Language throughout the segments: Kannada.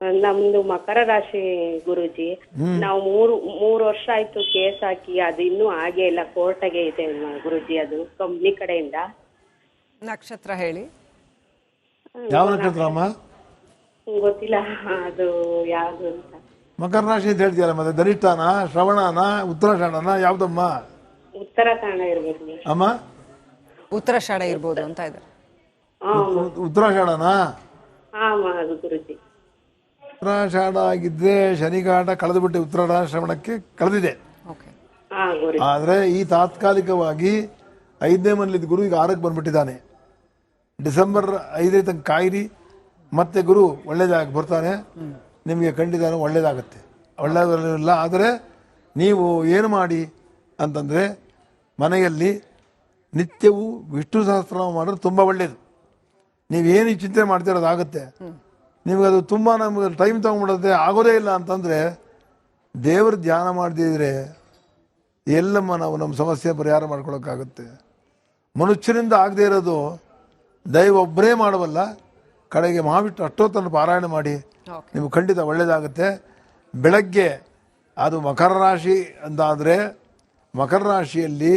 ನಮ್ದು ಮಕರ ರಾಶಿ ಗುರುಜಿ ನಾವು ಮೂರು ಮೂರು ವರ್ಷ ಆಯ್ತು ಕೇಸ್ ಹಾಕಿ ಅದು ಇನ್ನೂ ಹಾಗೆ ಇಲ್ಲ ಕೋರ್ಟಾಗೆ ಇದೆ ಗುರುಜಿ ಅದು ಕಂಪ್ನಿ ಕಡೆಯಿಂದ. ನಕ್ಷತ್ರ ಹೇಳಿ. ಯಾವ ನಕ್ಷತ್ರ ಅಮ್ಮ? ಗೊತ್ತಿಲ್ಲ ಅದು ಯಾವ್ದು ಅಂತ. ಮಕರ ರಾಶಿ ಅಂತ ಹೇಳ್ತೀಯಲ್ಲ ಮತ್ತೆ ದರಿಷ್ಠಾನ ಶ್ರವಣನ ಉತ್ತರಾಷಾಢನ ಯಾವ್ದಮ್ಮ? ಉತ್ತರಾಖಂಡ ಇರ್ಬೇಕು ಅಮ್ಮ? ಉತ್ತರ ಉತ್ತರಾಷಾಢ ಇರ್ಬೋದು ಅಂತ ಇದ್ದಾರೆ. ಉತ್ತರ ಉತ್ತರಾಷಾಢನ? ಹಾ ಅದು ಗುರುಜಿ. ಉತ್ತರಾಷಾಢ ಆಗಿದ್ರೆ ಶನಿಗಾಟ ಕಳೆದುಬಿಟ್ಟು ಉತ್ತರಾಢ ಶ್ರವಣಕ್ಕೆ ಕಳೆದಿದೆ. ಆದ್ರೆ ಈ ತಾತ್ಕಾಲಿಕವಾಗಿ ಐದನೇ ಮನೇಲಿದ್ದ ಗುರು ಈಗ ಆರಕ್ಕೆ ಬಂದ್ಬಿಟ್ಟಿದ್ದಾನೆ. ಡಿಸೆಂಬರ್ ಐದನೇ ತನಕ ಕಾಯಿರಿ ಮತ್ತೆ ಗುರು ಒಳ್ಳೇದಾಗಿ ಬರ್ತಾನೆ. ನಿಮಗೆ ಖಂಡಿತ ಒಳ್ಳೇದಾಗುತ್ತೆ. ಒಳ್ಳೇದಿಲ್ಲ ಆದರೆ ನೀವು ಏನು ಮಾಡಿ ಅಂತಂದರೆ ಮನೆಯಲ್ಲಿ ನಿತ್ಯವೂ ವಿಷ್ಣು ಸಹಸ್ರನಾಮ ಮಾಡಿದ್ರೆ ತುಂಬ ಒಳ್ಳೆಯದು ನೀವೇನು ಚಿಂತೆ ಮಾಡ್ತೀರೋ ಅದಾಗುತ್ತೆ ನಿಮಗೆ ಅದು ತುಂಬ ನಮಗೆ ಟೈಮ್ ತೊಗೊಂಡ್ಬಿಡುತ್ತೆ ಆಗೋದೇ ಇಲ್ಲ ಅಂತಂದರೆ ದೇವ್ರ ಧ್ಯಾನ ಮಾಡದಿದ್ರೆ ಎಲ್ಲಮ್ಮ ನಾವು ನಮ್ಮ ಸಮಸ್ಯೆ ಪರಿಹಾರ ಮಾಡ್ಕೊಳ್ಳೋಕ್ಕಾಗುತ್ತೆ ಮನುಷ್ಯರಿಂದ ಆಗದೇ ಇರೋದು ದೈವ ಒಬ್ಬರೇ ಮಾಡಬಲ್ಲ ಕಡೆಗೆ ಮಹಾವಿಷ್ಣು ಅಷ್ಟೊತ್ತನ್ನು ಪಾರಾಯಣ ಮಾಡಿ ನಿಮ್ಗೆ ನಿಮಗೆ ಖಂಡಿತ ಒಳ್ಳೆಯದಾಗುತ್ತೆ ಬೆಳಗ್ಗೆ ಅದು ಮಕರ ರಾಶಿ ಅಂತಾದರೆ ಮಕರ ರಾಶಿಯಲ್ಲಿ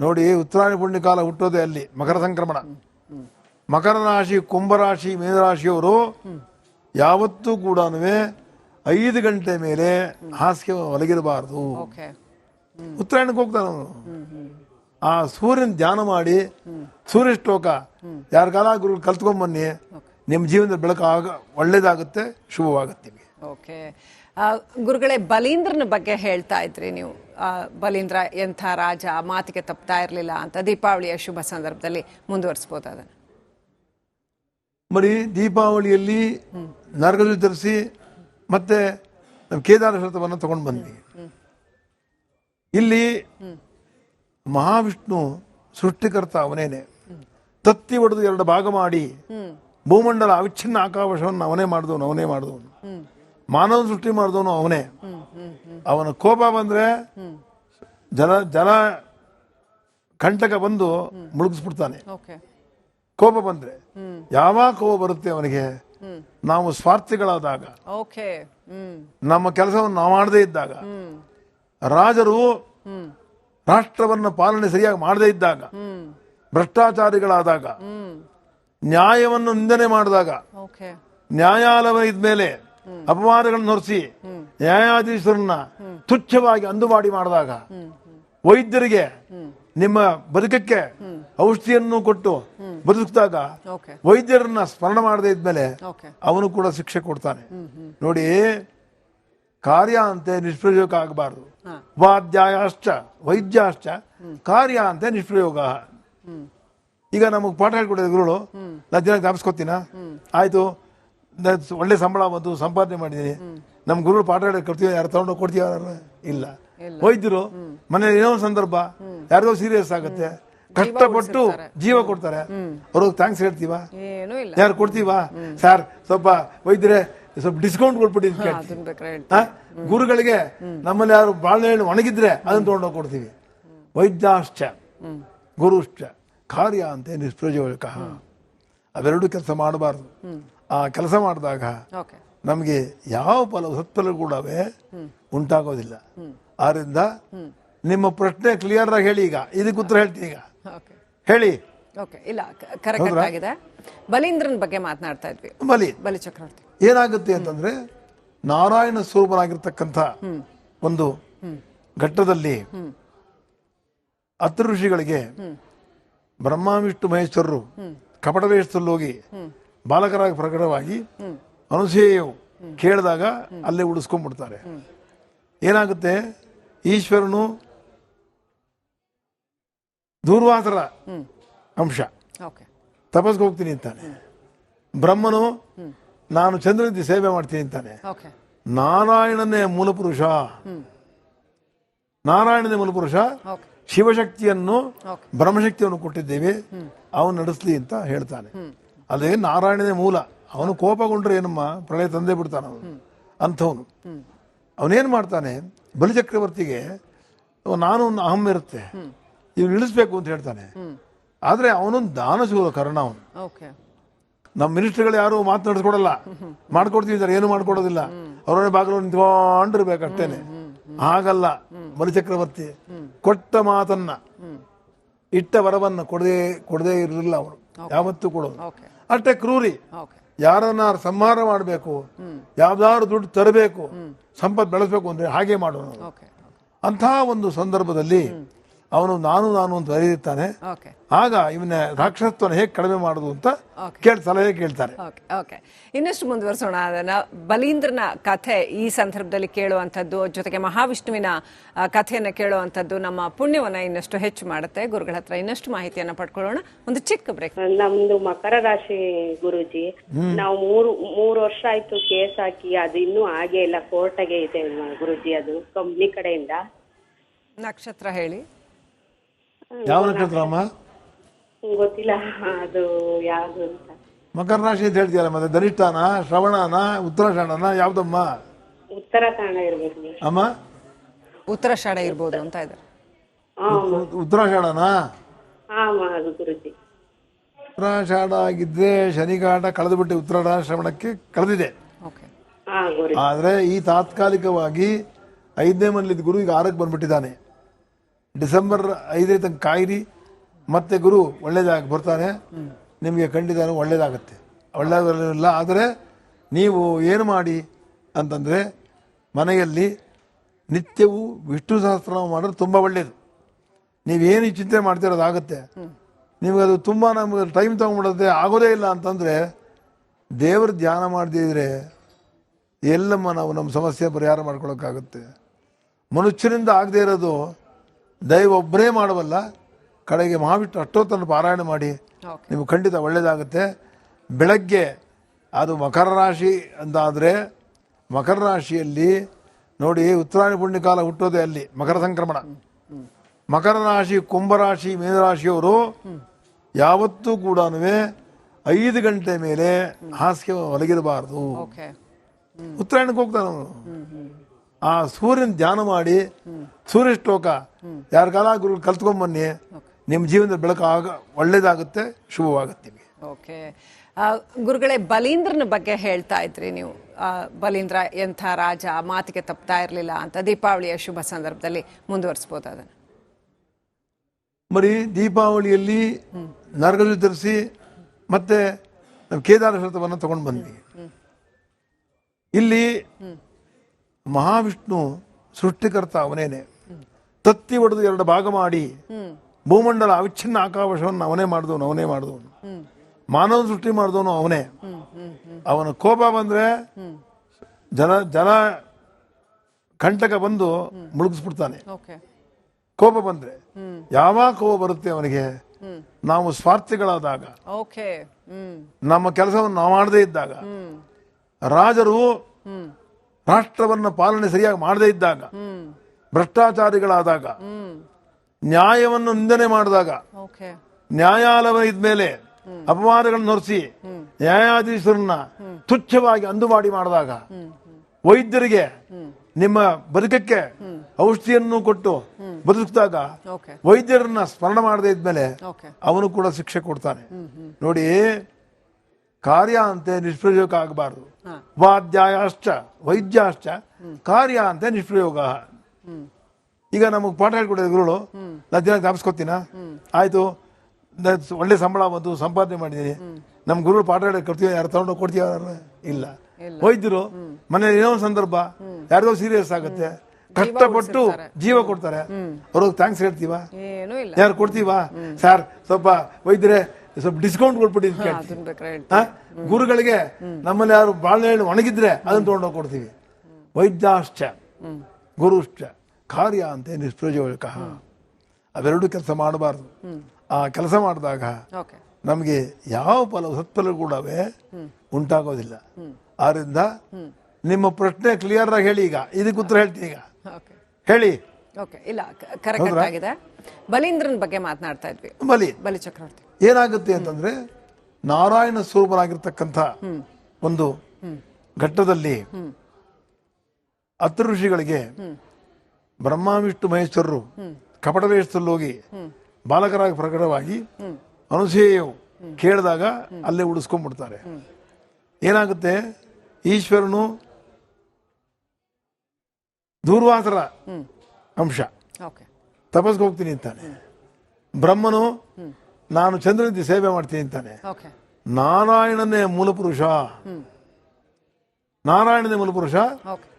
ನೋಡಿ ಉತ್ತರಾಯಣ ಪುಣ್ಯಕಾಲ ಹುಟ್ಟೋದೇ ಅಲ್ಲಿ ಮಕರ ಸಂಕ್ರಮಣ. ಮಕರ ರಾಶಿ ಕುಂಭರಾಶಿ ಮೀನರಾಶಿಯವರು ಯಾವತ್ತೂ ಕೂಡ ಐದು ಗಂಟೆ ಮೇಲೆ ಹಾಸಿಗೆ ಒಲಗಿರಬಾರದು. ಓಕೆ. ಉತ್ತರಾಯಣಕ್ಕೆ ಹೋಗ್ತಾನೆ ಅವನು. ಆ ಸೂರ್ಯನ ಧ್ಯಾನ ಮಾಡಿ ಸೂರ್ಯ ಶ್ಲೋಕ ಯಾರ ಕಾಲ ಗುರು ಕಲ್ತ್ಕೊಂಬನ್ನಿ ನಿಮ್ಮ ಜೀವನದ ಬೆಳಕು ಆಗ ಒಳ್ಳೇದಾಗುತ್ತೆ ಶುಭವಾಗುತ್ತೆ ನಿಮಗೆ. ಓಕೆ. ಆ, ಗುರುಗಳೇ ಬಲೀಂದ್ರನ ಬಗ್ಗೆ ಹೇಳ್ತಾ ಇದ್ರಿ ನೀವು. ಆ, ಬಲೀಂದ್ರ ಎಂಥ ರಾಜ ಮಾತಿಗೆ ತಪ್ತಾ ಇರಲಿಲ್ಲ ಅಂತ ದೀಪಾವಳಿಯ ಶುಭ ಸಂದರ್ಭದಲ್ಲಿ ಮುಂದುವರಿಸ್ಬೋದು ಅದನ್ನು. ಮರಿ ದೀಪಾವಳಿಯಲ್ಲಿ ನರಗಜು ಧರಿಸಿ ಮತ್ತೆ ನಮ್ಮ ಕೇದಾರ ಶ್ರತವನ್ನು ತಗೊಂಡು ಬಂದ್ವಿ. ಇಲ್ಲಿ ಮಹಾವಿಷ್ಣು ಸೃಷ್ಟಿಕರ್ತ ಅವನೇನೆ. ತತ್ತಿ ಒಡೆದು ಎರಡು ಭಾಗ ಮಾಡಿ ಭೂಮಂಡಲ ಅವಿಚ್ಛಿನ್ನ ಆಕಾಶವನ್ನು ಅವನೇ ಮಾಡಿದವನು ಅವನೇ ಮಾಡಿದವನು. ಮಾನವ ಸೃಷ್ಟಿ ಮಾಡಿದವನು ಅವನೇ. ಅವನ ಕೋಪ ಬಂದ್ರೆ ಜಲ ಜಲ ಕಂಟಕ ಬಂದು ಮುಳುಗಿಸ್ಬಿಡ್ತಾನೆ. ಕೋಪ ಬಂದ್ರೆ ಯಾವ ಕೋಪ ಬರುತ್ತೆ ಅವನಿಗೆ? ನಾವು ಸ್ವಾರ್ಥಿಗಳಾದಾಗ ನಮ್ಮ ಕೆಲಸವನ್ನು ನಾವು ಮಾಡದೇ ಇದ್ದಾಗ ರಾಜರು ರಾಷ್ಟ್ರವನ್ನು ಪಾಲನೆ ಸರಿಯಾಗಿ ಮಾಡದೇ ಇದ್ದಾಗ ಭ್ರಷ್ಟಾಚಾರಿಗಳಾದಾಗ ನ್ಯಾಯವನ್ನು ನಿಂದನೆ ಮಾಡಿದಾಗ ನ್ಯಾಯಾಲಯ ಇದ್ಮೇಲೆ ಅಪವಾದಗಳನ್ನು ಹೊರಿಸಿ ನ್ಯಾಯಾಧೀಶರನ್ನ ತುಚ್ಛವಾಗಿ ಅಂದು ಮಾಡಿ ಮಾಡಿದಾಗ ವೈದ್ಯರಿಗೆ ನಿಮ್ಮ ಬದುಕಕ್ಕೆ ಔಷಧಿಯನ್ನು ಕೊಟ್ಟು ಬದುಕಿದಾಗ ವೈದ್ಯರನ್ನ ಸ್ಮರಣ ಮಾಡದೇ ಇದ್ಮೇಲೆ ಅವನು ಕೂಡ ಶಿಕ್ಷೆ ಕೊಡ್ತಾನೆ. ನೋಡಿ ಕಾರ್ಯ ಅಂತೆ ನಿಷ್ಪ್ರಯೋಗ ಆಗಬಾರದು. ವಾದ್ಯಾಯಾಶ್ಚ ವೈದ್ಯಾಶ್ಚ ಕಾರ್ಯ ಅಂತೆ ನಿಷ್ಪ್ರಯೋಗ. ಈಗ ನಮಗೆ ಪಾಠ ಹೇಳ್ಕೊಟ್ಟಿದ್ದ ಗುರುಗಳು. ನಾ ದಿನ ಜ್ಞಾಪಿಸ್ಕೊತೀನ? ಆಯ್ತು. ಒಳ್ಳೆ ಸಂಬಳ ಬಂತು ಸಂಪಾದನೆ ಮಾಡಿದೀನಿ. ನಮ್ಮ ಗುರುಗಳು ಪಾಠ ಹೇಳಿ ಕೊಡ್ತೀವಿ ಯಾರು ತಗೊಂಡು ಕೊಡ್ತೀವ ಇಲ್ಲ. ವೈದ್ಯರು ಮನೇಲಿ ಏನೋ ಒಂದು ಸಂದರ್ಭ ಯಾರಿಗೋ ಸೀರಿಯಸ್ ಆಗುತ್ತೆ. ಕಷ್ಟಪಟ್ಟು ಜೀವ ಕೊಡ್ತಾರೆ. ಅವ್ರಿಗೆ ಥ್ಯಾಂಕ್ಸ್ ಹೇಳ್ತೀವಾ? ಯಾರು ಕೊಡ್ತೀವಾ? ಸರ್ ಸ್ವಲ್ಪ ವೈದ್ಯರೇ ಸ್ವಲ್ಪ ಡಿಸ್ಕೌಂಟ್ ಕೊಟ್ಬಿಟ್ಟು ಅಂತ ಕೇಳ್ತೀವಿ. ಅದನ್ನ ಬೇಕಾದ್ರೆ ಹೇಳ್ತೀನಿ. ಗುರುಗಳಿಗೆ ನಮ್ಮಲ್ಲಿ ಯಾರು ಬಾಳೆಹಣ್ಣು ಒಣಗಿದ್ರೆ ಅದನ್ನ ತಗೊಂಡೋಗಿ ಕೊಡ್ತೀವಿ. ವೈದ್ಯಾಶ್ಚ ಗುರುಶ್ಚ ಕಾರ್ಯ ಅಂತ ನಿಷ್ಪ್ರಯೋಜಕ? ಅವೆರಡು ಕೆಲಸ ಮಾಡಬಾರ್ದು. ಆ ಕೆಲಸ ಮಾಡಿದಾಗ ನಮಗೆ ಯಾವ ಫಲ ಸತ್ಫಲ ಕೂಡ ಉಂಟಾಗೋದಿಲ್ಲ. ಆದ್ರಿಂದ ನಿಮ್ಮ ಪ್ರಶ್ನೆ ಕ್ಲಿಯರ್ ಆಗಿ ಹೇಳಿ ಈಗ. ಇದಕ್ಕೆ ಉತ್ತರ ಹೇಳ್ತೀನಿ ಈಗ. ಹೇಳಿ. ಓಕೆ ಇಲ್ಲ ಕರೆಕ್ಟ್ ಆಗಿದೆ ಬಲೀಂದ್ರನ್ ಬಗ್ಗೆ ಮಾತನಾಡ್ತಾ ಇದ್ವಿ. ಬಲಿ. ಬಲಿ ಚಕ್ರವರ್ತಿ. ಏನಾಗುತ್ತೆ ಅಂತಂದ್ರೆ ನಾರಾಯಣ ಸ್ವರೂಪನಾಗಿರ್ತಕ್ಕಂಥ ಒಂದು ಘಟ್ಟದಲ್ಲಿ ಅತ್ರ ಋಷಿಗಳಿಗೆ ಬ್ರಹ್ಮ ವಿಷ್ಣು ಮಹೇಶ್ವರರು ಕಪಟ ವೇಷದಲ್ಲಿ ಹೋಗಿ ಬಾಲಕರಾಗಿ ಪ್ರಕಟವಾಗಿ ಅನುಸೇಯವು ಕೇಳಿದಾಗ ಅಲ್ಲೇ ಉಳಿಸ್ಕೊಂಡ್ಬಿಡ್ತಾರೆ. ಏನಾಗುತ್ತೆ? ಈಶ್ವರನು ದೂರ್ವಾಸರ ಅಂಶ. ತಪಸ್ಗೆ ಹೋಗ್ತೀನಿ ಅಂತಾನೆ. ಬ್ರಹ್ಮನು ನಾನು ಚಂದ್ರನಿಂದ ಸೇವೆ ಮಾಡ್ತೀನಿ ಅಂತಾನೆ. ನಾರಾಯಣನೇ ಮೂಲಪುರುಷ. ನಾರಾಯಣನೇ ಮೂಲಪುರುಷ. ಶಿವಶಕ್ತಿಯನ್ನು ಬ್ರಹ್ಮಶಕ್ತಿಯನ್ನು ಕೊಟ್ಟಿದ್ದೇವೆ. ಅವನು ನಡೆಸಲಿ ಅಂತ ಹೇಳ್ತಾನೆ. ಅದೇ ನಾರಾಯಣನೇ ಮೂಲ. ಅವನು ಕೋಪಗೊಂಡ್ರೆ ಏನಮ್ಮ? ಪ್ರಳಯ ತಂದೆ ಬಿಡ್ತಾನ ಅವನು. ಅಂಥವನು. ಅವನೇನ್ ಮಾಡ್ತಾನೆ? ಬಲಿಚಕ್ರವರ್ತಿಗೆ ನಾನು ಒಂದು ಅಹಂ ಇರುತ್ತೆ. ಇವ್ನು ಇಳಿಸ್ಬೇಕು ಅಂತ ಹೇಳ್ತಾನೆ. ಆದ್ರೆ ಅವನೊಂದು ದಾನಶೂರ ಕರ್ಣ ಅವನು. ನಮ್ಮ ಮಿನಿಸ್ಟರ್ಗಳು ಯಾರು ಮಾತನಾಡಿಸ್ಕೊಡಲ್ಲ ಮಾಡ್ಕೊಡ್ತಿದ್ದಾರೆ ಏನು ಮಾಡ್ಕೊಡೋದಿಲ್ಲ. ಅವರೊಳಗೆ ಬಾಗಿಲು ನಿಂತ್ಕೊಂಡಿರ್ಬೇಕು ಅಷ್ಟೇನೆ. ಹಾಗಲ್ಲ. ಮರಿಚಕ್ರವರ್ತಿ ಕೊಟ್ಟ ಮಾತನ್ನ ಇಟ್ಟ ವರವನ್ನ ಕೊಡದೆ ಕೊಡದೇ ಇರಲಿಲ್ಲ ಅವರು. ಯಾವತ್ತೂ ಕೊಡೋದು. ಅಷ್ಟೇ ಕ್ರೂರಿ. ಯಾರನ್ನಾರು ಯಾರನ್ನ ಸಂಹಾರ ಮಾಡಬೇಕು ಯಾವ್ದಾದ್ರು ದುಡ್ಡು ತರಬೇಕು ಸಂಪತ್ತು ಬೆಳೆಸಬೇಕು ಅಂದ್ರೆ ಹಾಗೆ ಮಾಡೋಣ. ಅಂತಹ ಒಂದು ಸಂದರ್ಭದಲ್ಲಿ ಅವನು ನಾನು ನಾನು ಅಂತ ಬರೆದಿರ್ತಾನೆ. ಓಕೆ ಆಗ ಇವನ ರಾಕ್ಷಸತ್ವನ ಹೇಗೆ ಕಡಿಮೆ ಮಾಡುದು ಅಂತ. ಕೇಳಿ ಸಲಹೆ ಕೇಳ್ತಾರೆ. ಓಕೆ ಓಕೆ ಇನ್ನಷ್ಟು ಮುಂದುವರಿಸೋಣ. ಅದನ್ನ ಬಲೀಂದ್ರನ ಕಥೆ ಈ ಸಂದರ್ಭದಲ್ಲಿ ಕೇಳುವಂಥದ್ದು ಜೊತೆಗೆ ಮಹಾವಿಷ್ಣುವಿನ ಕಥೆಯನ್ನು ಕಥೆಯನ್ನ ಕೇಳುವಂಥದ್ದು ನಮ್ಮ ಪುಣ್ಯವನ್ನ ಇನ್ನಷ್ಟು ಹೆಚ್ಚು ಮಾಡುತ್ತೆ. ಗುರುಗಳ ಹತ್ರ ಇನ್ನಷ್ಟು ಮಾಹಿತಿಯನ್ನ ಪಡ್ಕೊಳ್ಳೋಣ. ಒಂದು ಚಿಕ್ಕ ಬ್ರೇಕ್ ನಮ್ದು ಮಕರ ರಾಶಿ ಗುರುಜಿ ನಾವು ಮೂರು ಮೂರು ವರ್ಷ ಆಯ್ತು ಕೇಸ್ ಹಾಕಿ ಅದು ಇನ್ನೂ ಹಾಗೆ ಇಲ್ಲ ಕೋರ್ಟಾಗೆ ಇದೆ ಗುರುಜಿ ಅದು ಕಂಪ್ನಿ ಕಡೆಯಿಂದ. ನಕ್ಷತ್ರ ಹೇಳಿ. ಯಾವ ಅಮ್ಮ? ಗೊತ್ತಿಲ್ಲ ಅದು ಯಾವ್ದು ಅಂತ. ಮಕರ ರಾಶಿ ಅಂತ ಹೇಳ್ತೀಯಲ್ಲ ಮತ್ತೆ ಧನಿಷ್ಠಾನ ಶ್ರವಣನ ಉತ್ತರಾಷಾಢನ ಯಾವ್ದಮ್ಮ? ಉತ್ತರಾಖಂಡ ಇರ್ಬೇಕು ಅಮ್ಮ? ಉತ್ತರಾಷಾಢ ಇರ್ಬೋದು ಅಂತ ಇದ್ದಾರೆ. ಉತ್ತರ ಉತ್ತರಾಷಾಢನ? ಹಾ ಅದು ಗುರುಜಿ. ಉತ್ತರಾಷಾಢ ಆಗಿದ್ರೆ ಶನಿಗಾಟ ಕಳೆದುಬಿಟ್ಟು ಉತ್ತರಾ ಶ್ರವಣಕ್ಕೆ ಕಳೆದಿದೆ. ಓಕೆ. ಹಾ ಗುರುಜಿ. ಆದರೆ ಈ ತಾತ್ಕಾಲಿಕವಾಗಿ ಐದನೇ ಮನೇಲಿದ್ದ ಗುರು ಈಗ ಆರಕ್ಕೆ ಬಂದ್ಬಿಟ್ಟಿದ್ದಾನೆ. ಡಿಸೆಂಬರ್ ಐದನೇ ತನಕ ಕಾಯಿರಿ, ಮತ್ತೆ ಗುರು ಒಳ್ಳೇದಾಗಿ, ಬರ್ತಾನೆ. ನಿಮಗೆ ಖಂಡಿತ ಒಳ್ಳೇದಾಗತ್ತೆ. ಒಳ್ಳೇದಿಲ್ಲ ಆದರೆ ನೀವು ಏನು ಮಾಡಿ ಅಂತಂದರೆ ಮನೆಯಲ್ಲಿ ನಿತ್ಯವೂ ವಿಷ್ಣು ಸಹಸ್ರನಾಮ ಮಾಡಿದ್ರೆ ತುಂಬ ಒಳ್ಳೆಯದು ನೀವೇನು ಚಿಂತೆ ಮಾಡ್ತೀರೋ ಅದಾಗುತ್ತೆ ನಿಮಗೆ ಅದು ತುಂಬ ನಮಗೆ ಟೈಮ್ ತೊಗೊಂಡ್ಬಿಡುತ್ತೆ, ಆಗೋದೇ ಇಲ್ಲ ಅಂತಂದರೆ ದೇವ್ರ ಧ್ಯಾನ ಮಾಡದಿದ್ರೆ ಎಲ್ಲಮ್ಮ ನಾವು ನಮ್ಮ ಸಮಸ್ಯೆ ಪರಿಹಾರ ಮಾಡ್ಕೊಳ್ಳೋಕ್ಕಾಗುತ್ತೆ ಮನುಷ್ಯರಿಂದ ಆಗದೇ ಇರೋದು ದೈವ ಒಬ್ಬರೇ ಮಾಡಬಲ್ಲ ಕಡೆಗೆ ಮಹಾವಿಷ್ಣು ಅಷ್ಟೊತ್ತನ್ನು ಪಾರಾಯಣ ಮಾಡಿ ನಿಮಗೆ ಖಂಡಿತ ಒಳ್ಳೆಯದಾಗುತ್ತೆ ಬೆಳಗ್ಗೆ ಅದು ಮಕರ ರಾಶಿ ಅಂತಾದರೆ ಮಕರ ರಾಶಿಯಲ್ಲಿ ನೋಡಿ ಉತ್ತರಾಯಣ ಪುಣ್ಯಕಾಲ ಹುಟ್ಟೋದೇ ಅಲ್ಲಿ ಮಕರ ಸಂಕ್ರಮಣ. ಮಕರ ರಾಶಿ ಕುಂಭರಾಶಿ ಮೀನರಾಶಿಯವರು ಯಾವತ್ತೂ ಕೂಡ ಐದು ಗಂಟೆ ಮೇಲೆ ಹಾಸಿಗೆ ಒಲಗಿರಬಾರದು ಉತ್ತರಾಯಣಕ್ಕೆ ಹೋಗ್ತಾನೆ ಅವನು. ಆ ಸೂರ್ಯನ ಧ್ಯಾನ ಮಾಡಿ ಸೂರ್ಯ ಶ್ಲೋಕ ಯಾರ ಕಾಲ ಗುರು ಕಲ್ತ್ಕೊಂಬನ್ನಿ ನಿಮ್ಮ ಜೀವನದ ಬೆಳಕು ಆಗ ಒಳ್ಳೇದಾಗುತ್ತೆ ಶುಭವಾಗುತ್ತೆ ನಿಮಗೆ. ಓಕೆ. ಆ, ಗುರುಗಳೇ ಬಲೀಂದ್ರನ ಬಗ್ಗೆ ಹೇಳ್ತಾ ಇದ್ರಿ ನೀವು. ಆ, ಬಲೀಂದ್ರ ಎಂಥ ರಾಜ ಮಾತಿಗೆ ತಪ್ತಾ ಇರಲಿಲ್ಲ ಅಂತ ದೀಪಾವಳಿಯ ಶುಭ ಸಂದರ್ಭದಲ್ಲಿ ಮುಂದುವರಿಸ್ಬೋದು ಅದನ್ನು. ಮರಿ ದೀಪಾವಳಿಯಲ್ಲಿ ನರಗಜು ಧರಿಸಿ ಮತ್ತೆ ನಾವು ಕೇದಾರ ಶ್ರತವನ್ನು ತಗೊಂಡು ಬಂದ್ವಿ ಇಲ್ಲಿ ಮಹಾವಿಷ್ಣು ಸೃಷ್ಟಿಕರ್ತ ಅವನೇನೆ. ತತ್ತಿ ಒಡೆದು ಎರಡು ಭಾಗ ಮಾಡಿ ಭೂಮಂಡಲ ಅವಿಚ್ಛಿನ್ನ ಆಕಾಶವನ್ನು ಅವನೇ ಮಾಡಿದವನು ಅವನೇ ಮಾಡಿದವನು. ಮಾನವ ಸೃಷ್ಟಿ ಮಾಡಿದವನು ಅವನೇ. ಅವನ ಕೋಪ ಬಂದ್ರೆ ಜನ ಜನ ಕಂಟಕ ಬಂದು ಮುಳುಗಿಸ್ಬಿಡ್ತಾನೆ. ಕೋಪ ಬಂದ್ರೆ ಯಾವಾಗ ಕೋಪ ಬರುತ್ತೆ ಅವನಿಗೆ? ನಾವು ಸ್ವಾರ್ಥಿಗಳಾದಾಗ. ನಮ್ಮ ಕೆಲಸವನ್ನು ನಾವು ಮಾಡದೇ ಇದ್ದಾಗ. ರಾಜರು ರಾಷ್ಟ್ರವನ್ನ ಪಾಲನೆ ಸರಿಯಾಗಿ ಮಾಡದೇ ಇದ್ದಾಗ ಭ್ರಷ್ಟಾಚಾರಿಗಳಾದಾಗ ನ್ಯಾಯವನ್ನು ನಿಂದನೆ ಮಾಡಿದಾಗ ನ್ಯಾಯಾಲಯ ಇದ್ಮೇಲೆ ಅಪವಾದಗಳನ್ನು ಹೊರಿಸಿ ನ್ಯಾಯಾಧೀಶರನ್ನ ತುಚ್ಛವಾಗಿ ಅಂದುಮಾಡಿ ಮಾಡಿದಾಗ ವೈದ್ಯರಿಗೆ ನಿಮ್ಮ ಬದುಕಕ್ಕೆ ಔಷಧಿಯನ್ನು ಕೊಟ್ಟು ಬದುಕಿದಾಗ ವೈದ್ಯರನ್ನ ಸ್ಮರಣ ಮಾಡದೇ ಇದ್ಮೇಲೆ ಅವನು ಕೂಡ ಶಿಕ್ಷೆ ಕೊಡ್ತಾನೆ. ನೋಡಿ ಕಾರ್ಯ ಅಂತೆ ನಿಷ್ಪ್ರಯೋಗ ಆಗಬಾರದು. ವಾದ್ಯಾಯಾಶ್ಚ ವೈದ್ಯಾಶ್ಚ ಕಾರ್ಯ ಅಂತೆ ನಿಷ್ಪ್ರಯೋಗ. ಈಗ ನಮಗೆ ಪಾಠ ಹೇಳ್ಕೊಡೋದು ಗುರುಗಳು. ನಾ ದಿನ ಜ್ಞಾಪಿಸ್ಕೊತೀನ ಆಯ್ತು. ಒಳ್ಳೆ ಸಂಬಳ ಬಂತು ಸಂಪಾದನೆ ಮಾಡಿದೀನಿ ನಮ್ಮ ಗುರುಗಳು ಪಾಠ ಹೇಳಿ ಕೊಡ್ತೀವಿ ಯಾರು ತಗೊಂಡು ಕೊಡ್ತೀವ ಇಲ್ಲ. ವೈದ್ಯರು ಮನೇಲಿ ಏನೋ ಒಂದು ಸಂದರ್ಭ ಯಾರಿಗೋ ಸೀರಿಯಸ್ ಆಗುತ್ತೆ. ಕಷ್ಟಪಟ್ಟು ಜೀವ ಕೊಡ್ತಾರೆ. ಅವ್ರಿಗೆ ಥ್ಯಾಂಕ್ಸ್ ಹೇಳ್ತೀವ? ಯಾರು ಕೊಡ್ತೀವಾ? ಸರ್ ಸ್ವಲ್ಪ ವೈದ್ಯರೇ ಸ್ವಲ್ಪ ಡಿಸ್ಕೌಂಟ್ ಕೊಟ್ಬಿಟ್ಟು ಅಂತ ಕೇಳ್ತೀವಿ. ಅದನ್ನ ಬೇಕಾದ್ರೆ ಗುರುಗಳಿಗೆ ನಮ್ಮಲ್ಲಿ ಯಾರು ಬಾಳೆಹಣ್ಣು ಒಣಗಿದ್ರೆ ಅದನ್ನ ತಗೊಂಡೋಗಿ ಕೊಡ್ತೀವಿ. ವೈದ್ಯಾಶ್ಚ ಗುರುಶ್ಚ ಕಾರ್ಯ ಅಂತ ನಿಷ್ಪ್ರಯೋಜಕ. ಅವೆರಡು ಕೆಲಸ ಮಾಡಬಾರ್ದು. ಆ ಕೆಲಸ ಮಾಡಿದಾಗ ಓಕೆ. ನಮಗೆ ಯಾವ ಫಲ ಸತ್ಫಲ ಕೂಡ ಉಂಟಾಗೋದಿಲ್ಲ. ಆದ್ರಿಂದ ನಿಮ್ಮ ಪ್ರಶ್ನೆ ಕ್ಲಿಯರ್ ಆಗಿ ಹೇಳಿ ಈಗ. ಇದಕ್ಕೆ ಉತ್ತರ ಹೇಳ್ತೀನಿ ಈಗ. ಓಕೆ. ಹೇಳಿ. ಓಕೆ ಇಲ್ಲ ಕರೆಕ್ಟ್ ಆಗಿದೆ. ಬಲೀಂದ್ರನ್ ಬಗ್ಗೆ ಮಾತನಾಡ್ತಾ ಇದ್ವಿ. ಬಲಿ. ಬಲಿ ಚಕ್ರವರ್ತಿ. ಏನಾಗುತ್ತೆ ಅಂತಂದ್ರೆ ನಾರಾಯಣ ಸ್ವರೂಪನಾಗಿರ್ತಕ್ಕಂಥ ಒಂದು ಘಟ್ಟದಲ್ಲಿ ಹತ್ತು ಋಷಿಗಳಿಗೆ ಬ್ರಹ್ಮ ವಿಷ್ಣು ಮಹೇಶ್ವರರು ಕಪಟ ವೇಷದಲ್ಲಿ ಹೋಗಿ ಬಾಲಕರಾಗಿ ಪ್ರಕಟವಾಗಿ ಅನುಸೇಯವು ಕೇಳಿದಾಗ ಅಲ್ಲೇ ಉಳಿಸ್ಕೊಂಡ್ಬಿಡ್ತಾರೆ. ಏನಾಗುತ್ತೆ? ಈಶ್ವರನು ದೂರ್ವಾಸರ ಅಂಶ. ತಪಸ್ಗೆ ಹೋಗ್ತೀನಿ ಅಂತಾನೆ. ಬ್ರಹ್ಮನು ನಾನು ಚಂದ್ರನಿಂದ ಸೇವೆ ಮಾಡ್ತೀನಿ ಅಂತಾನೆ. ನಾರಾಯಣನೇ ಮೂಲಪುರುಷ. ನಾರಾಯಣನೇ ಮೂಲಪುರುಷ.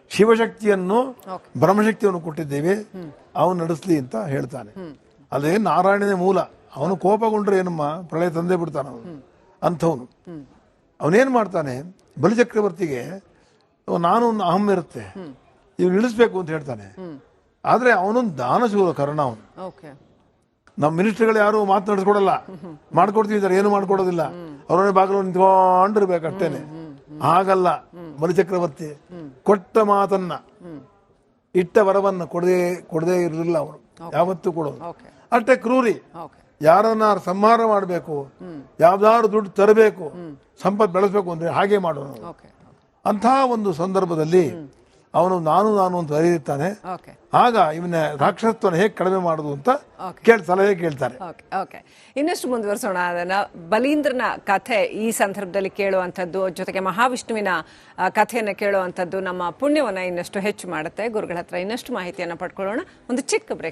ಶಿವಶಕ್ತಿಯನ್ನು ಬ್ರಹ್ಮಶಕ್ತಿಯನ್ನು ಕೊಟ್ಟಿದ್ದೇವೆ. ಅವನು ನಡೆಸಲಿ ಅಂತ ಹೇಳ್ತಾನೆ. ಅದೇ ನಾರಾಯಣನೇ ಮೂಲ. ಅವನು ಕೋಪಗೊಂಡ್ರೆ ಏನಮ್ಮ? ಪ್ರಳಯ ತಂದೆ ಬಿಡ್ತಾನ ಅವನು. ಅಂಥವನು. ಅವನೇನ್ ಮಾಡ್ತಾನೆ? ಬಲಿಚಕ್ರವರ್ತಿಗೆ ನಾನು ಅಹಂ ಇರುತ್ತೆ. ಇವ್ನು ಇಳಿಸ್ಬೇಕು ಅಂತ ಹೇಳ್ತಾನೆ. ಆದ್ರೆ ಅವನೊಂದು ದಾನಶೂರ ಕರ್ಣ ಅವನು. ನಮ್ಮ ಮಿನಿಸ್ಟರ್ಗಳು ಯಾರು ಮಾತನಾಡಿಸ್ಕೊಡಲ್ಲ ಮಾಡ್ಕೊಡ್ತೀವಿ ಸರ್ ಏನು ಮಾಡ್ಕೊಡೋದಿಲ್ಲ. ಅವರೇ ಬಾಗಿಲು ನಿಂತ್ಕೊಂಡಿರ್ಬೇಕು ಅಷ್ಟೇನೆ ಹಾಗಲ್ಲ ಬಲಿಚಕ್ರವರ್ತಿ ಕೊಟ್ಟ ಮಾತನ್ನ ಇಟ್ಟ ವರವನ್ನ ಕೊಡದೆ ಕೊಡದೇ ಇರಲಿಲ್ಲ ಅವರು. ಯಾವತ್ತೂ ಕೊಡೋದು ಅಷ್ಟೇ ಕ್ರೂರಿ. ಯಾರನ್ನ ಸಂಹಾರ ಮಾಡಬೇಕು ಯಾವ್ದಾದ್ರು ದುಡ್ಡು ತರಬೇಕು ಸಂಪತ್ತು ಬೆಳೆಸಬೇಕು ಅಂದ್ರೆ ಹಾಗೆ ಮಾಡೋಣ. ಅಂತಹ ಒಂದು ಸಂದರ್ಭದಲ್ಲಿ ಅವನು ನಾನು ನಾನು ಅಂತ ಬರೆಯುತ್ತಾನೆ ಓಕೆ ಆಗ ಇವನ ರಾಕ್ಷಸತ್ವನ ಹೇಗೆ ಕಡಿಮೆ ಮಾಡುದು ಅಂತ. ಕೇಳಿ ಸಲಹೆ ಕೇಳ್ತಾರೆ. ಓಕೆ ಓಕೆ ಇನ್ನಷ್ಟು ಮುಂದುವರಿಸೋಣ. ಅದನ್ನ ಬಲೀಂದ್ರನ ಕಥೆ ಈ ಸಂದರ್ಭದಲ್ಲಿ ಕೇಳುವಂಥದ್ದು ಜೊತೆಗೆ ಮಹಾವಿಷ್ಣುವಿನ ಕಥೆಯನ್ನು ಕೇಳುವಂಥದ್ದು ನಮ್ಮ ಪುಣ್ಯವನ್ನು ಇನ್ನಷ್ಟು ಹೆಚ್ಚು ಮಾಡುತ್ತೆ. ಗುರುಗಳ ಹತ್ರ ಇನ್ನಷ್ಟು ಮಾಹಿತಿಯನ್ನು ಪಡ್ಕೊಳ್ಳೋಣ. ಒಂದು ಚಿಕ್ಕ ಬ್ರೇಕ್